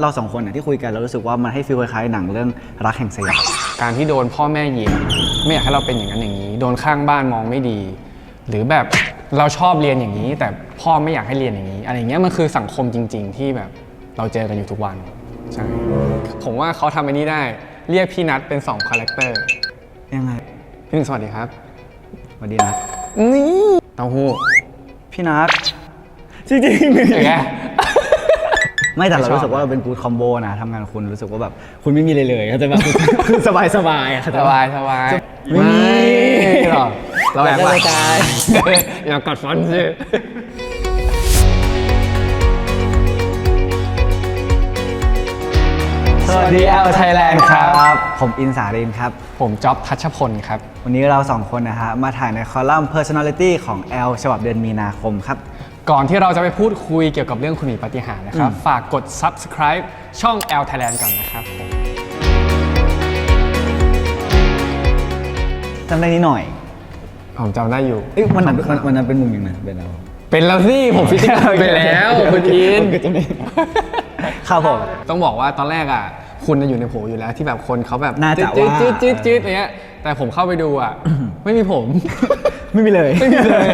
เราสองคนน่ะที่คุยกันเรารู้สึกว่ามันให้ฟีลคล้ายๆหนังเรื่องรักแห่งสยามการที่โดนพ่อแม่เหยียดไม่อยากให้เราเป็นอย่างนั้นอย่างนี้ โดนข้างบ้านมองไม่ดี หรือแบบเราชอบเรียนอย่างนี้ แต่พ่อไม่อยากให้เรียนอย่างนี้ อะไรอย่างเงี้ยมันคือสังคมจริง ๆ ที่แบบเราเจอกันอยู่ทุกวันใช่ผมว่าเขาทำอันนี้ได้เรียกพี่นัทเป็น2คาแรคเตอร์ยังไงพี่หนึ่งสวัสดีครับสวัสดีนัทนี่เต้าหู้พี่นัทจริงๆอย่างเงี้ย ไม่แต่เราชอบรู้สึกว่าเราเป็นกูดคอมโบนะทำงานกับคุณรู้สึกว่าแบบคุณไม่มีเลยเลยเขาใจปะคือสบายสบายๆอะเข้าใจสปะ บายสบายไม่มีหรอกเราแอบอยากได้รายการ อย่ากดฟอนต์สิสวัสดี L Thailand ครับ ผมอินสารินครับ ผมจ๊อบทัชพลครับ วันนี้เราสองคนนะฮะมาถ่ายในคอลัมน์ Personality ของ L ฉบับเดือนมีนาคมครับ ก่อนที่เราจะไปพูดคุยเกี่ยวกับเรื่องคุณหมีปาฏิหาริย์นะครับ ฝากกด subscribe ช่อง L Thailand ก่อนนะครับผมจำได้นิดหน่อยผมจำได้อยู่ เอ้ยวันนั้นวันวันนั้นเป็นมุมยังไงเป็นเราเป็นแล้วสิผมฟิตติ้งไปแล้วคุณอินจำได้ครับผม ต้องบอกว่าตอนแรกอะ คุณน่ะอยู่ในโผอยู่แล้วที่แบบคนเขาแบบน่าจะจี๊ดว่าจี๊ดจี๊ดจี๊ดอย่างเงี้ยแต่ผมเข้าไปดูอะ ไม่มีผม ไม่มีเลย ไม่มีเลย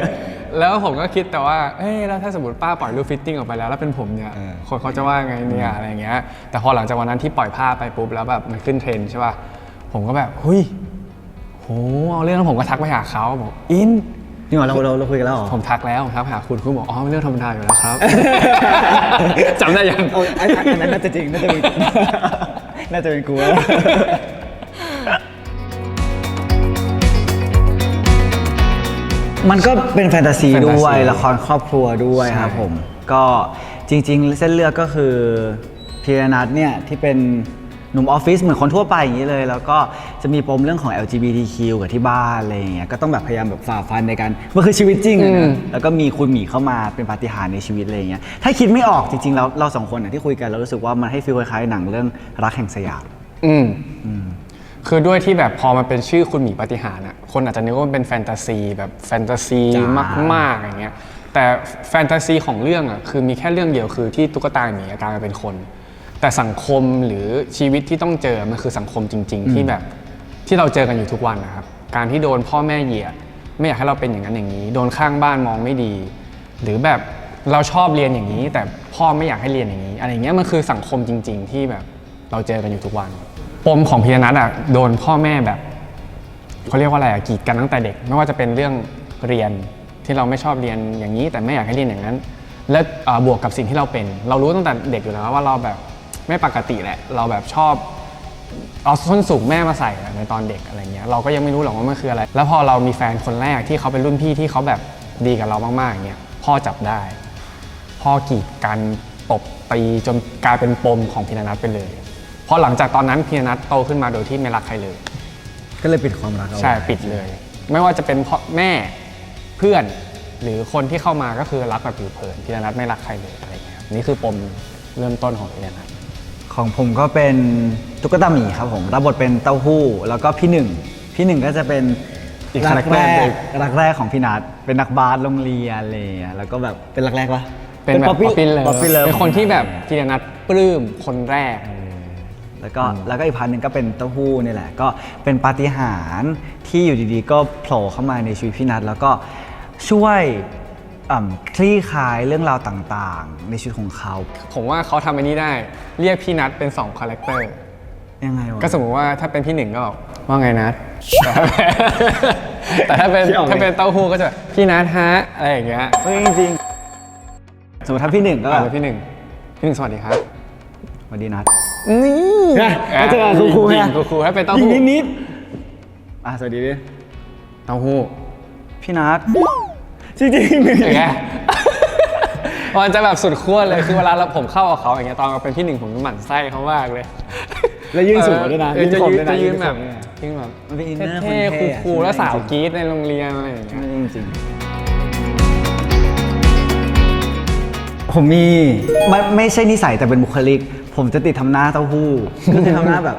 แล้วผมก็คิดแต่ว่าเอ้ยแล้วถ้าสมมติป้าปล่อยรูปฟิตติ้งออกไปแล้วแล้วเป็นผมเนี่ยเออ คนเขาจะว่าไงเนี่ยอะไรเงี้ย แต่พอหลังจากวันนั้นที่ปล่อยภาพไปปุ๊บแล้วแบบมันขึ้นเทรนด์ใช่ป่ะผมก็แบบเฮ้ยโหเอาเรื่องแล้วผมก็ทักไปหาเขาบอกอินจริงเหรอเราเราเราคุยกันแล้วเหรอผมทักแล้วผมทักไปหาคุณคุณบอกอ๋อเป็นเรื่องธรรมดาอยู่แล้วครับ จำได้ยัง โอ้ยอันอันนั้นน่าจะจริงน่าจะเป็นน่าจะเป็นกู มันก็เป็นแฟนตาซีแฟนตาซีด้วย ละครครอบครัวด้วยใช่ครับผม ก็จริง ๆ เส้นเลือกก็คือพีรนัทเนี่ยที่เป็นหนุ่มออฟฟิศเหมือนคนทั่วไปอย่างนี้เลย แล้วก็จะมีปมเรื่องของ LGBTQ กับที่บ้านอะไรอย่างเงี้ยก็ต้องแบบพยายามแบบฝ่าฟันในการมันคือชีวิตจริงอะอืมนะแล้วก็มีคุณหมีเข้ามาเป็นปาฏิหาริย์ในชีวิตอะไรอย่างเงี้ยถ้าคิดไม่ออกจริงๆแล้วเราสองคนน่ะที่คุยกันเรารู้สึกว่ามันให้ฟีลคล้ายๆหนังเรื่องรักแห่งสยามอืม คือด้วยที่แบบพอมันเป็นชื่อคุณหมีปาฏิหาริย์อะคนอาจจะนึกว่ามันเป็นแฟนตาซีแบบแฟนตาซีจ๋ามมากๆอย่างเงี้ยแต่แฟนตาซีของเรื่องอะคือมีแค่เรื่องเดียวคือที่ตุ๊กตาหมีกลายมาเป็นคน แต่สังคมหรือชีวิตที่ต้องเจอมันคือสังคมจริง ๆ ที่แบบที่เราเจอกันอยู่ทุกวันนะครับการที่โดนพ่อแม่เหยียด ไม่อยากให้เราเป็นอย่างนั้นอย่างนี้ โดนข้างบ้านมองไม่ดี หรือแบบเราชอบเรียนอย่างนี้ แต่พ่อไม่อยากให้เรียนอย่างนี้อะไรเงี้ยมันคือสังคมจริง ๆ ที่แบบเราเจอกันอยู่ทุกวัน ปมของพีรนัทอะโดนพ่อแม่แบบเขาเรียกว่าอะไรอะกีดกันตั้งแต่เด็ก ไม่ว่าจะเป็นเรื่องเรียนที่เราไม่ชอบเรียนอย่างนี้ แต่ไม่อยากให้เรียนอย่างนั้น และอ่าบวกกับสิ่งที่เราเป็น เรารู้ตั้งแต่เด็กอยู่แล้วว่าเราแบบไม่ปกติแหละ เราแบบชอบเอาส้นสูงแม่มาใส่อะในตอนเด็กอะไรเงี้ยเราก็ยังไม่รู้หรอกว่ามันคืออะไร แล้วพอเรามีแฟนคนแรกที่เขาเป็นรุ่นพี่ที่เขาแบบดีกับเรามากๆอย่างเงี้ยพ่อจับได้ พ่อกีดกันตบตีจนกลายเป็นปมของพีรนัทไปเลย พราะหลังจากตอนนั้นพีรนัทโตขึ้นมาโดยที่ไม่รักใครเลย ก็เลยปิดความรักเอาไว้ใช่ปิดเลย ไม่ว่าจะเป็นพ่อแม่เพื่อนหรือคนที่เข้ามาก็คือรักแบบผิวเผินพีรนัทไม่รักใครเลยอะไรเงี้ยนี่คือปมเริ่มต้นของพีรนัทของผมก็เป็นตุ๊กตาหมีครับผมรับบทเป็นเต้าหู้ แล้วก็พี่หนึ่ง พี่หนึ่งก็จะเป็นอีกรัคาแรคเตอแรร์หนึ่กงรักแรกของพี่นัทเป็นนักบาสโรงเรียนอะไรอย่างเงี้ยแล้วก็แบบเป็นรักแรกปะเป็นแบบป๊อปปี้เลยป๊อปปี้เลยเป็นคนที่แบบพีรนัทปลื้มคนแรก แล้วก็แล้วก็อีกพันหนึ่งก็เป็นเต้าหู้นี่แหละ ก็เป็นปาฏิหาริย์ที่อยู่ดีๆ ก็โผล่เข้ามาในชีวิตพี่นัทแล้วก็ช่วยอ่ำคลี่คลายเรื่องราวต่างๆ ในชีวิตของเขาผมว่าเขาทำอันนี้ได้ เรียกพี่นัทเป็น2คาแรคเตอร์ยังไงวะก็สมมติว่าถ้าเป็นพี่หนึ่งก็บอกว่าไงนัทแต่ถ้าเป็นที่ออกเลยถ้าเป็นเต้าหู้ก็จะพี่นัทฮะอะไรอย่างเงี้ยเฮ้ยจริงๆสมมติถ้าพี่หนึ่งก็ก็เป็นพี่หนึ่งพี่หนึ่งสวัสดีครับ สวัสดีนัทนี่ก็จะคูคูยิไงงคูๆให้เป็นเต้ายิหู้งนิดๆอะสวัสดีดิเต้าหู้พี่นัทจริงอย่างเงี้ยมันจะแบบสุดขั้วเลยคือเวลาเราผมเข้ากับเขาอย่างเงี้ยตอนเราเป็นพี่หนึ่งผมหมั่นไส้เขามากเลย แล้วยื่นสูงด้วยนะเออจะผมยืนด้วยนะจะยืนผมแบบด้วยนะยืนแบบมันเป็นอินเนอร์เท่คนเท่ๆคูลๆแล้วสาวกรี๊ดในโรงเรียนอะไรอย่างเงี้ยจริงๆผมมีไม่ไม่ใช่นิสัยแต่เป็นบุคลิก ผมจะติดทำหน้าเต้าหู้ก็คือทำหน้าแบบ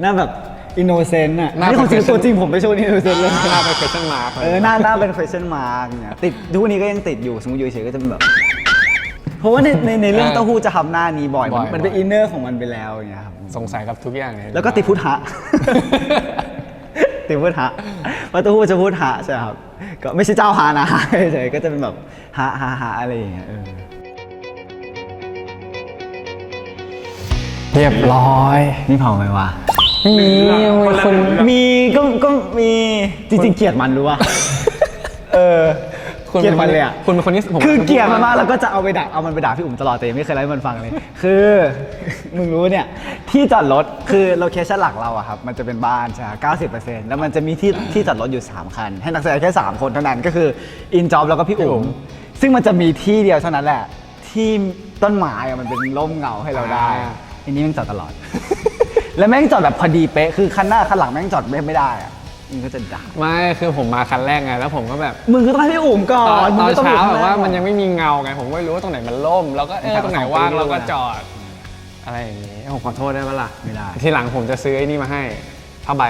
หน้าแบบอินโนเซนต์อะหน้า นี่คนจริง professional ตัวจริงผมไม่ใช่อินโนเซนต์เลย หน้าเป็น question mark เออหน้าหน้าเป็น question mark เนี่ยติดทุกวันนี้ก็ยังติดอยู่ สมมติอยู่เฉยๆก็จะเป็นแบบ เพราะว่าในในในเรื่องเออเต้าหู้จะทำหน้านี้บ่อย บ่มัอนยมันเป็นบ่อยอินเนอร์ของมันไปแล้วอย่างเงี้ยครับ สงสัยกับทุกอย่างเลยแล้วก็ติดพุทธะ ติดพุทธะเพราะเต้าหู้จะพูดหะใช่ครับ ก็ไม่ใช่เจ้าหานะเฉยๆก็จะเป็นแบบหะหะหะอะไรอย่างเงี้ยเออ เรียบร้อย นี่เผาไหมวะไม่มีคนมีก็ก็มีจริงๆเกลียดมันรู้ป่ะเออคุณเกลียดมันเลยอะคุณเป็นคนที่ผมคือเกลียดมันมากแล้วก็จะเอาไปด่าเอามันไปด่าพี่อุ๋มตลอดแต่ยังไม่เคยเล่าให้มันฟังเลย คือมึงรู้เนี่ยที่จอดรถคือโลเคชั่นหลักเราอะครับมันจะเป็นบ้านใช่ไหมเก้าสิบเปอร์เซ็นต์แล้วมันจะมีที่ที่จอดรถอยู่3คัน ให้นักแสดงแค่3คนเท่านั้นก็คืออินจอบแล้วก็พี่อุ๋มซึ่งมันจะมีที่เดียวเท่านั้นแหละ ที่ต้นไม้อะมันเป็นร่มเงาให้เราได้ อันนี้แม่งจอดตลอด แล้วแม่งจอดแบบพอดีเป๊ะ คือคันหน้าคันหลังแม่งจอดไม่ได้อะมึงก็จะด่า ไม่คือผมมาคันแรกไงแล้วผมก็แบบมึงก็ต้องให้พี่อุ๋มก่อตอนนตอนงก็งเช้าอยู่แบบว่าข้งหมันยังไม่มีเงาไงผมก็ไม่รู้ว่าตรงไหนมันล่ม แล้วก็เออแต่ตรงไหนของว่างปีเราก็ด้วยนะจอด อะไรอย่างนี้ผมขอโทษได้ไหมล่ะไม่ได้ ทีหลังผมจะซื้อไอ้นี่มาให้ผ้าใบ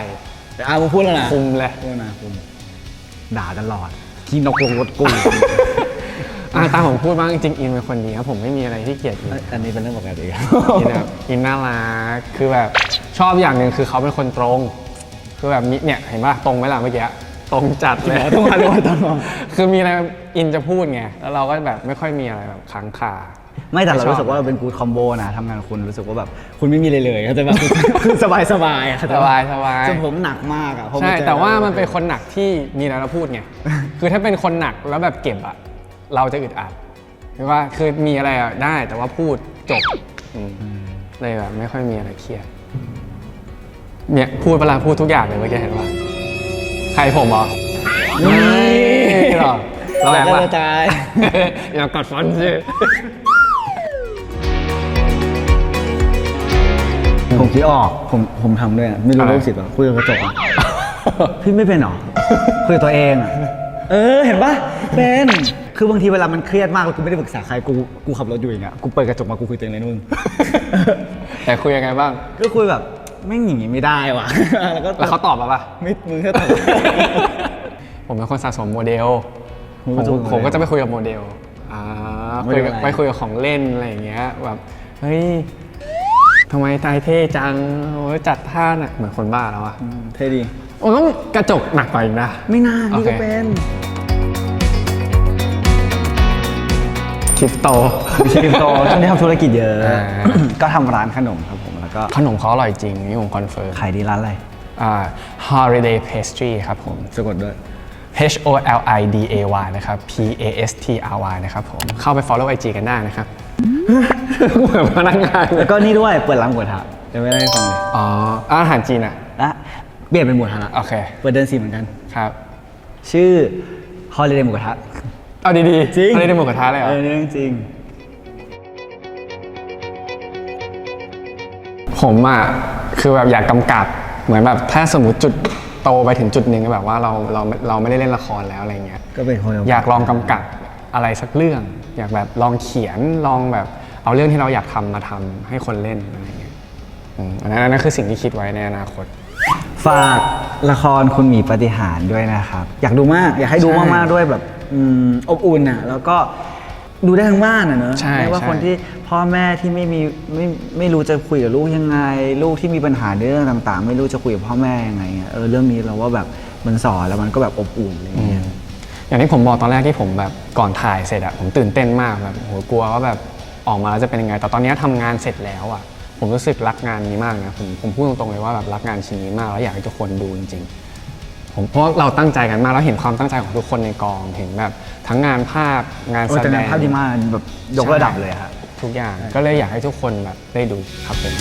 แต่อามึงพูดแล้วนะคลุมเลยพูดแล้วนะคุมด่าตลอดขี้นกลงรถกูอะ ตามผมพูดบ้างจริงๆอินเป็นคนดีครับผมไม่มีอะไรที่เกลียดอินเอ้ยอันนี้เป็นเรื่องปกติ อินแบบอินน่ารักคือแบบชอบอย่างหนึ่งคือเขาเป็นคนตรง คือแบบมีเนี่ยเห็นป่ะตรงไหมล่ะเมื่อกี้ตรงจัดเลยต้องมาด้วยต้องมาคือมีอะไรอินจะพูดไงแล้วเราก็แบบไม่ค่อยมีอะไรแบบค้างคาไม่แต่เราชอบรู้สึกว่าเราเป็นกูดคอมโบนะทำงานกับคุณรู้สึกว่าแบบคุณไม่มีเลยเลยเข้าใจป่ะคือคือสบายสบายๆอะเข้ใจสปะบายสบายจนผมหนักมากอะพอใช่เจอแต่ว่าล้มันเป็นคนหนักที่มีอะไรเราพูดไงคือถ้าเป็นคนหนักแล้วแบบเก็บอะ เราจะอึดอัดคือว่าคือมีอะไรอะได้แต่ว่าพูดจบอืมเลยแบบไม่ค่อยมีอะไรเครียดเนี่ยพูดเวลาพูดทุกอย่างเลยเมื่อกี้เห็นว่าใครผมเหรอไม่หรอเราแรงก็ปะจะตาย อย่ากดฟอนต์สิผมคิดออก ผมผมทำด้วยอะไม่รู้รู้สิทธิ์ป่ะคุยกับกระจกอะ พี่ไม่เป็นหรอ คุยกับตัวเองอะเออ เห็นปะเป็น คือบางทีเวลามันเครียดมากแล้วกูไม่ได้ปรึกษาใครกูกูขับรถอยู่อย่างเงี้ยกูเปิดกระจกมากูคุยตัวเองเลยนุ่น แต่คุยยังไงบ้าง ก็คุยแบบไม่งอย่างงี้ไม่ได้ว่ะ แล้วก็แล้วเขาตอบมาปะไม่มึงแค่ตอบ ผมเป็นคนสะสมโมเดล ผมผมก็จะผมก็จะไปคุยกับโมเดลอ่าโมคุเดยลกับอะไร ไปคุยกับของเล่นอะไรอย่างเงี้ยแบบเฮ้ยทำไมตายเท่จังโอ้ยจัดท่าน่ะเหมือนคนบ้าแล้วอะอืมเท่ดี โอ้ยต้องกระจกหนักกว่าอีกนะ ไม่น่านี่ก็โอเค เป็น คริปโต ไม่ใช่คริปโตช่วงนี้ทำธุรกิจเยอะ อ่า ก็ทำร้านขนมครับผมแล้วก็ขนมเขาอร่อยจริงนี่ผมคอนเฟิร์มขายดีร้านอะไร อ่า holiday pastry ครับผม สะกดด้วย H O L I D A Y นะครับ P A S T R Y นะครับผม เข้าไป follow IG กันได้นะครับ เหมือนพนักงานเลแล้ยวก็นี่ด้วยเปิดร้านหมูกระทะจะไม่ได้ให้ฟังเลยอ๋อ อาหารจีนอะและเปลี่ยนเป็นหมูกระทะละโอเค เปิดเดือนสี่เหมือนกัน ครับ ชื่อ Holiday หมูกระทะ เอาดีๆจริงอะไรในหมูกระทะเลยเหรเอออเรื่องจริง ผมอะคือแบบอยากกำกับเหมือนแบบถ้าสมมติจุดโตไปถึงจุดหนึ่งแบบว่าเราเราเราไม่ได้เล่นละครแล้วอะไรเงี้ย ก็เป็นคนอยากลองกำกับอะไรสักเรื่อง อยากแบบลองเขียนลองแบบเอาเรื่องที่เราอยากทำมาทำให้คนเล่นอะไรเงี้ยอืมอันนั้นอันนั้นคือสิ่งที่คิดไว้ในอนาคต ฝากละครคุณหมีปฏิหารย์ด้วยนะครับ อยากดูมาก อยากให้ดูใช่ มากๆด้วยแบบ อืมอบอุ่นอะแล้วก็ดูได้ทั้งบ้านอะเนอะใช่ไม่ว่าใช่ คนที่พ่อแม่ที่ไม่มีไม่ไม่รู้จะคุยกับลูกยังไง ลูกที่มีปัญหาในเรื่องต่าง ๆ ไม่รู้จะคุยกับพ่อแม่ยังไงอะเออเรื่องนี้เราว่าแบบมันสอนแล้วมันก็แบบอบอุ่นอะไรอย่างเงี้ย อย่างที่ผมบอกตอนแรกที่ผมแบบก่อนถ่ายเสร็จอะผมตื่นเต้นมากแบบโหกลัวว่าแบบออกมาแล้วจะเป็นยังไง แต่ตอนนี้ทำงานเสร็จแล้วอะผมรู้สึกรักงานนี้มากนะผมผมพูดตรงๆเลยว่าแบบรักงานชิ้นนี้มากแล้วอยากให้ทุกคนดูจริงๆ ผมเพราะเราตั้งใจกันมากแล้วเห็นความตั้งใจของทุกคนในกองเห็นแบบทั้งงานภาพงานโอ้แสแต่ดงานงภาพดีมากแบบยกระดับเลยครับทุกอย่างก็เลยอยากให้ทุกคนแบบได้ดูครับผม